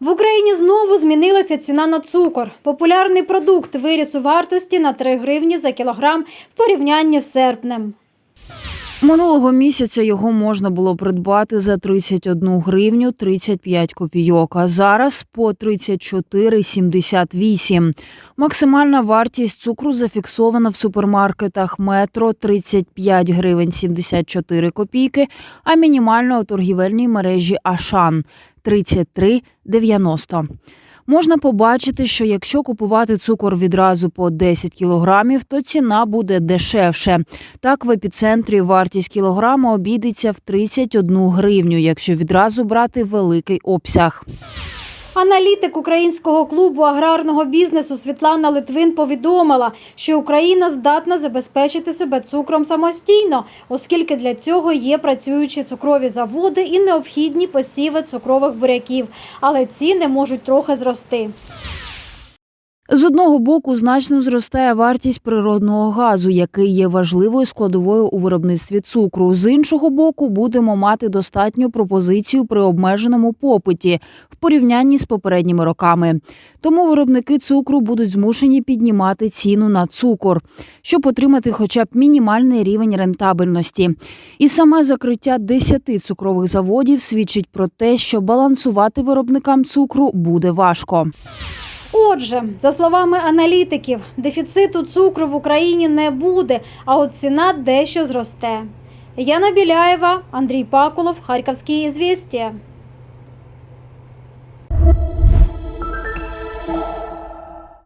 В Україні знову змінилася ціна на цукор. Популярний продукт виріс у вартості на 3 гривні за кілограм в порівнянні з серпнем. Минулого місяця його можна було придбати за 31 гривню 35 копійок, а зараз по 34,78. Максимальна вартість цукру зафіксована в супермаркетах метро 35 гривень 74 копійки, а мінімально у торгівельній мережі Ашан 33,90. Можна побачити, що якщо купувати цукор відразу по 10 кілограмів, то ціна буде дешевше. Так, в епіцентрі вартість кілограма обійдеться в 31 гривню, якщо відразу брати великий обсяг. Аналітик українського клубу аграрного бізнесу Світлана Литвин повідомила, що Україна здатна забезпечити себе цукром самостійно, оскільки для цього є працюючі цукрові заводи і необхідні посіви цукрових буряків, але ціни можуть трохи зрости. З одного боку значно зростає вартість природного газу, який є важливою складовою у виробництві цукру. З іншого боку, будемо мати достатню пропозицію при обмеженому попиті в порівнянні з попередніми роками. Тому виробники цукру будуть змушені піднімати ціну на цукор, щоб отримати хоча б мінімальний рівень рентабельності. І саме закриття 10 цукрових заводів свідчить про те, що балансувати виробникам цукру буде важко. Отже, за словами аналітиків, дефіциту цукру в Україні не буде, а от ціна дещо зросте. Яна Біляєва, Андрій Пакулов, Харківські ізвістія.